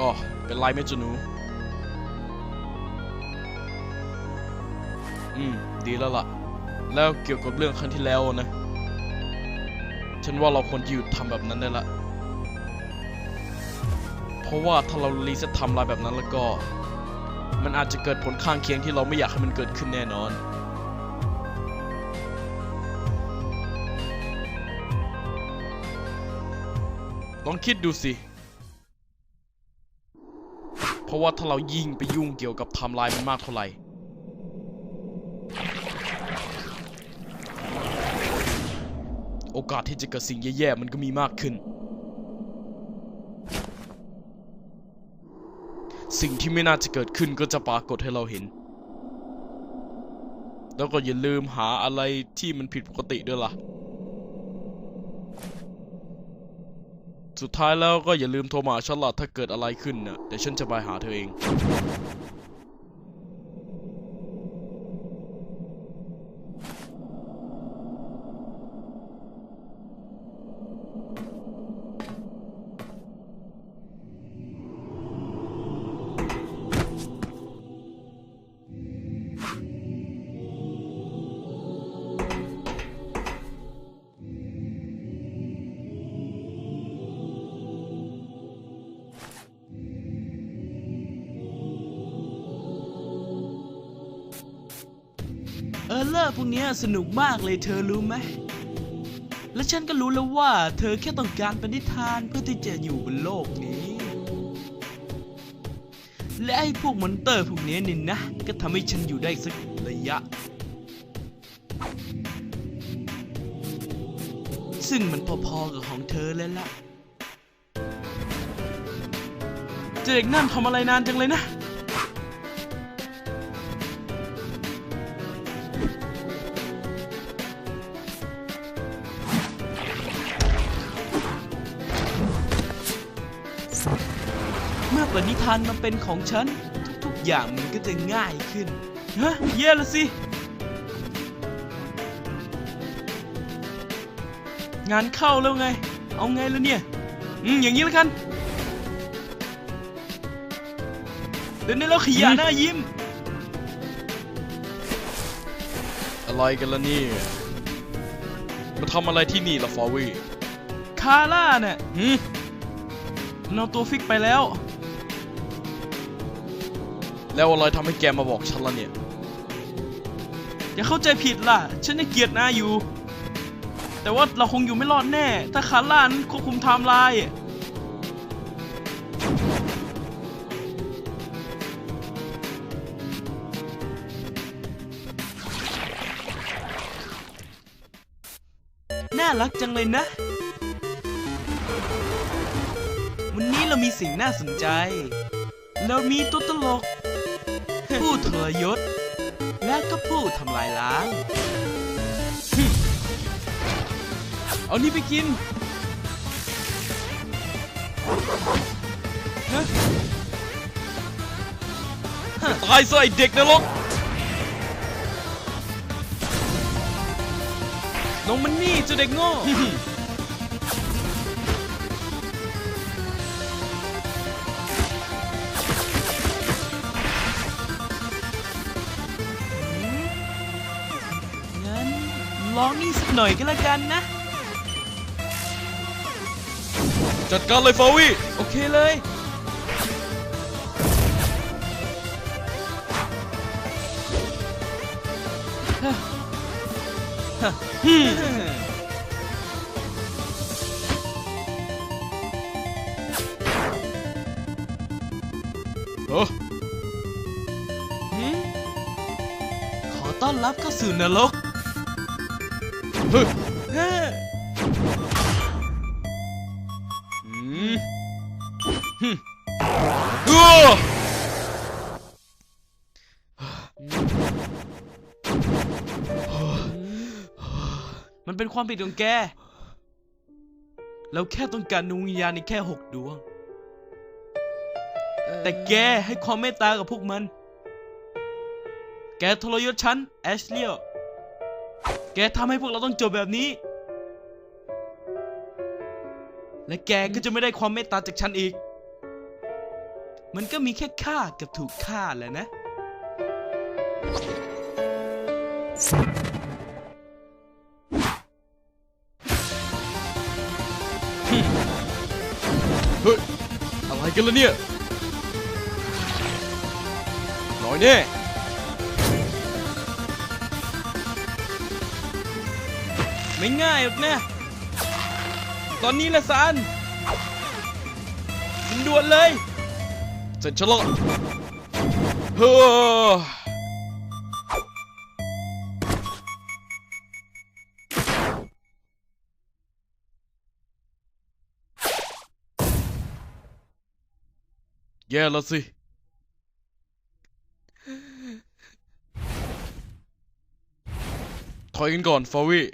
อ๋อเป็นไรไหมจ๊ะหนูอืม ดีแล้วล่ะ แล้วเกี่ยวกับเรื่องครั้งที่แล้วนะ ฉันว่าเราควรจะหยุดทำแบบนั้นได้ละ เพราะว่าถ้าเรารีเซ็ตทำลายแบบนั้นแล้วก็ มันอาจจะเกิดผลข้างเคียงที่เราไม่อยากให้มันเกิดขึ้นแน่นอนลองคิดดูสิ เพราะว่าถ้าเรายิ่งไปยุ่งเกี่ยวกับไทม์ไลน์มันมากเท่าไหร่โอกาสที่จะเกิดสิ่งแย่ๆมันก็มีมากขึ้น สิ่งที่ไม่น่าจะเกิดขึ้นก็จะปรากฏให้เราเห็น แล้วก็อย่าลืมหาอะไรที่มันผิดปกติด้วยล่ะ สุดท้ายแล้วก็อย่าลืมโทรมาฉันล่ะถ้าเกิดอะไรขึ้นน่ะเดี๋ยวฉันจะไปหาเธอเอง เออเลอร์พวกนี้สนุกมากเลยเธอรู้ไหม และฉันก็รู้แล้วว่าเธอแค่ต้องการปณิธานเพื่อที่จะอยู่บนโลกนี้ และไอ้พวกมอนเตอร์พวกนี้นี่นะ ก็ทำให้ฉันอยู่ได้สักระยะ ซึ่งมันพอๆกับของเธอเลยล่ะเจเด็กนั่นทำอะไรนานจังเลยนะ เมื่อปณิธานมาเป็นของฉัน ทุกๆอย่างมันก็จะง่ายขึ้นฮะเย่ละสิ งานเข้าแล้วไง เอาไงแล้วเนี่ย อืม อย่างนี้แล้วกัน เดี๋ยวนี้เราขยันหน้ายิ้ม อะไรกันล่ะเนี่ยมาทำอะไรที่นี่ล่ะฟอวี่คาร่าเนี่ย หืม มันเอาตัวฟิกไปแล้ว แล้วอะไรทำให้แกมาบอกฉันล่ะเนี่ย อย่าเข้าใจผิดล่ะ ฉันยังเกลียดนายอยู่ แต่ว่าเราคงอยู่ไม่รอดแน่ ถ้าคาร่านั้นควบคุมไทม์ไลน์น่ารักจังเลยนะ เรามีสิ่งน่าสนใจ เรามีตัวตลก ผู้ทรยศ และก็ผู้ทำลายล้าง เอานี่ไปกินตายซะไอเด็กนรกลงมันนี่เจ้าเด็กโง่ ลองนี่สักหน่อยก็แล้วกันนะ จัดการเลยฟอวี่โอเคเลยเออหืมขอต้อนรับเข้าสู่นรกเฮ้ยเฮ้ออื มหึเออมันเป็นความผิดของแก เราแค่ต้องการดวงวิญญาณในแค่หกดวง แต่แกให้ความเมตตากับพวกมัน แกทรยศฉันแอชเลีย แกทำให้พวกเราต้องจบแบบนี้ และแกก็จะไม่ได้ความเมตตาจากฉันอีก มันก็มีแค่ฆ่ากับถูกฆ่าแหละนะ เฮ้ย อะไรกันล่ะเนี่ยน่อยแน่ ไม่ง่ายหรอกนะ ตอนนี้ละซานยิงด่วนเลยเสร็จฉันและเฮ้อแย่แล้วสิ ถอยกันก่อนฟาวี่